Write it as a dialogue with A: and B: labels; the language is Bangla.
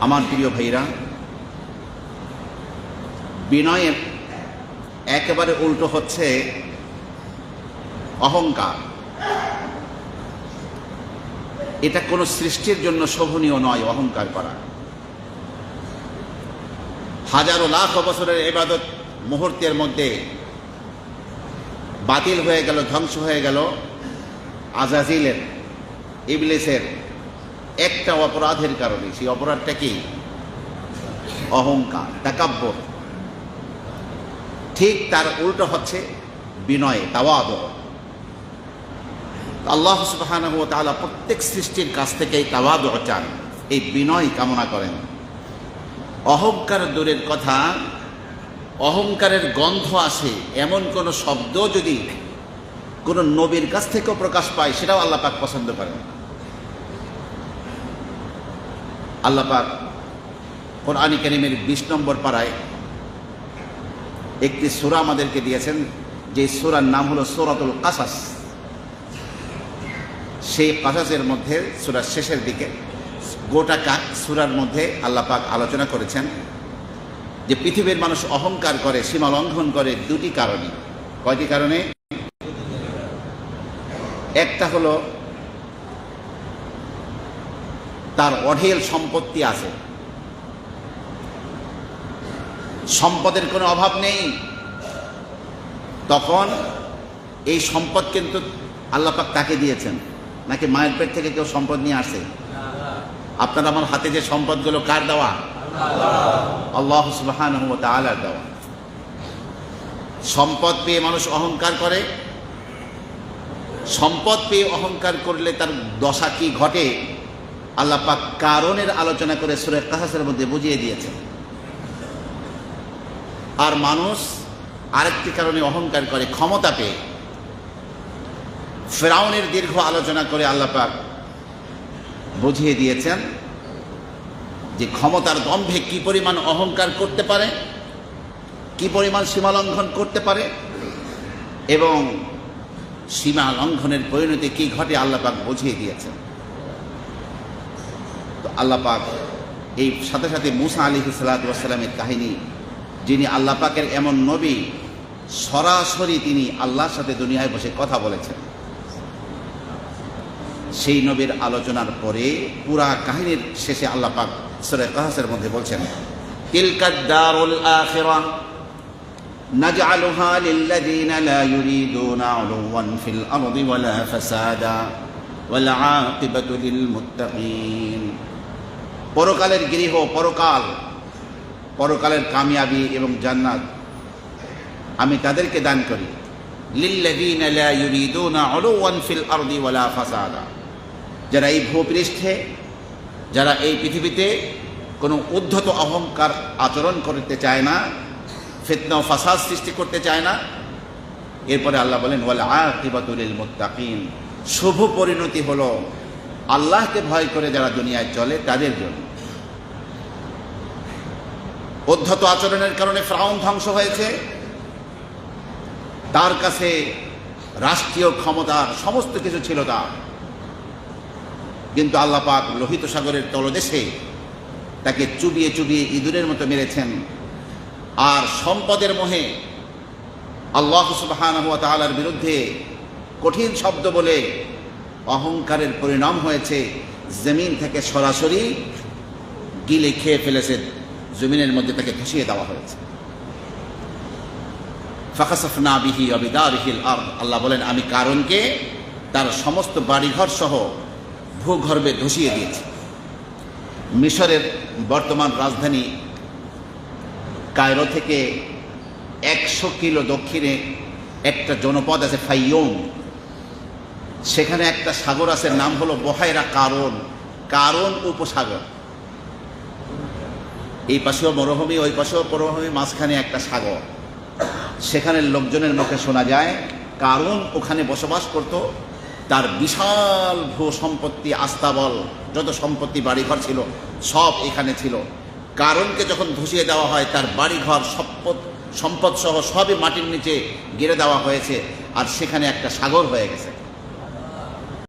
A: আমার প্রিয় ভাইরা, বিনয়ের একেবারে উল্টো হচ্ছে অহংকার। এটা কোনো সৃষ্টির জন্য শোভনীয় নয় অহংকার করা। হাজারো লাখ বছরের এবাদত মুহূর্তের মধ্যে বাতিল হয়ে গেল, ধ্বংস হয়ে গেল আজাজিলের, ইবলিসের একটা অপরাধের কারণে, সেই অপরাধটা কি? অহংকার, তাকাব্বর। ঠিক তার উল্টো হচ্ছে বিনয় তাওয়াদ আল্লাহ সুবহানাহু ওয়া তাআলা প্রত্যেক সৃষ্টির কাছ থেকে এই তাওয়াদ চান, এই বিনয় কামনা করেন। অহংকার দূরের কথা, অহংকারের গন্ধ আসে, এমন কোন শব্দ যদি কোনো নবীর কাছ থেকেও প্রকাশ পায়, সেটাও আল্লাহ পাক পছন্দ করেন। আল্লাহ পাক কোরআন করিমের বিশ নম্বর পাড়ায় একটি সুরা আমাদেরকে দিয়েছেন, যে সুরার নাম হলো সুরাতুল কাসাস। সেই কাসাসের মধ্যে সুরার শেষের দিকে গোটা কাক সুরার মধ্যে আল্লাপাক আলোচনা করেছেন, যে পৃথিবীর মানুষ অহংকার করে, সীমা লঙ্ঘন করে দুটি কারণে। কয়টি কারণে? একটা হলো তার অঢেল সম্পত্তি আছে। সম্পদের কোনো অভাব নেই। তখন এই সম্পদ কিন্তু আল্লাপাক তাকে দিয়েছেন। নাকি মায়ের পেট থেকে কেউ সম্পদ নিয়ে আসে? আপনার আমার হাতে যে সম্পদগুলো কার দেওয়া? আল্লাহ সুবাহান তালার দেওয়া। সম্পদ পেয়ে মানুষ অহংকার করে। সম্পদ পেয়ে অহংকার করলে তার দশা কি ঘটে? আল্লাহ পাক কারণের আলোচনা করে সুরের কাহাসের মধ্যে বুঝিয়ে দিয়েছেন। আর মানুষ আরেকটি কারণে অহংকার করে, ক্ষমতা পেয়ে। ফেরাউনের দীর্ঘ আলোচনা করে আল্লাহ পাক বুঝিয়ে দিয়েছেন যে ক্ষমতার দম্ভে কি পরিমাণ অহংকার করতে পারে, কি পরিমাণ সীমা লঙ্ঘন করতে পারে, এবং সীমা লঙ্ঘনের পরিণতি কি ঘটে আল্লাহ পাক বুঝিয়ে দিয়েছেন। আল্লাহ পাক এই সাথে সাথে মুসা আলী সালাতামের কাহিনী যিনি আল্লাহ পাকের এমন নবী সরাসরি তিনি আল্লাহর সাথে দুনিয়ায় বসে কথা বলেছেন সেই নবীর আলোচনার পরে পুরা কাহিনীর শেষে আল্লাহ পাক সরে কাহাসের মধ্যে বলছেন তিলকাদ্দারুল আখিরা نجعلها للذين لا يريدون علوا في الأرض ولا فسادا والعاقبة للمتقين পরকালের গৃহ, পরকাল, পরকালের কামিয়াবি এবং জান্নাত আমি তাদেরকে দান করি। যারা এই ভূপৃষ্ঠে, যারা এই পৃথিবীতে কোনো উদ্ধত অহংকার আচরণ করতে চায় না, ফিতনা ফাসাদ সৃষ্টি করতে চায় না, এরপরে আল্লাহ বলেন, ওয়াল আকিবাতুল মুত্তাকিন। শুভ পরিণতি হলো আল্লাহকে ভয় করে যারা দুনিয়ায় চলে, তাদের জন্য। উদ্ধত আচরণের কারণে ফ্রাউন ধ্বংস হয়েছে। তার কাছে রাষ্ট্রীয় ক্ষমতার সমস্ত কিছু ছিল তার। কিন্তু আল্লাহ পাক লোহিত সাগরের তলদেশে তাকে চুবিয়ে চুবিয়ে ইঁদুরের মতো মেরেছেন। আর সম্পদের মোহে আল্লাহ সুবাহান বিরুদ্ধে কঠিন শব্দ বলে অহংকারের পরিণাম হয়েছে। জমিন থেকে সরাসরি গিলে খেয়ে ফেলেছে। জমিনের মধ্যে তাকে ধসিয়ে দেওয়া হয়েছে। ফাঁকাসফনা বিহি অবিদারহিল আর আল্লাহ বলেন, আমি কারণকে তার সমস্ত বাড়িঘর সহ ভূগর্ভে ধসিয়ে দিয়েছি। মিশরের বর্তমান রাজধানী কায়রো থেকে একশো কিলো দক্ষিণে একটা জনপদ আছে ফাইয়ম। সেখানে একটা সাগর আছে, নাম হলো বহাইরা কারণ। কারণ উপসাগর। এই পাশেও মরুভূমি, ওই পাশেও মরুভূমি মাঝখানে একটা সাগর। সেখানের লোকজনের মুখে শোনা যায়, কারণ ওখানে বসবাস করত তার বিশাল ভূ সম্পত্তি আস্তাবল, যত সম্পত্তি বাড়িঘর ছিল, সব এখানে ছিল। কারণকে যখন ধসিয়ে দেওয়া হয়, তার বাড়িঘর, সম্পদ সম্পদ সহ সবই মাটির নিচে গেড়ে দেওয়া হয়েছে, আর সেখানে একটা সাগর হয়ে গেছে।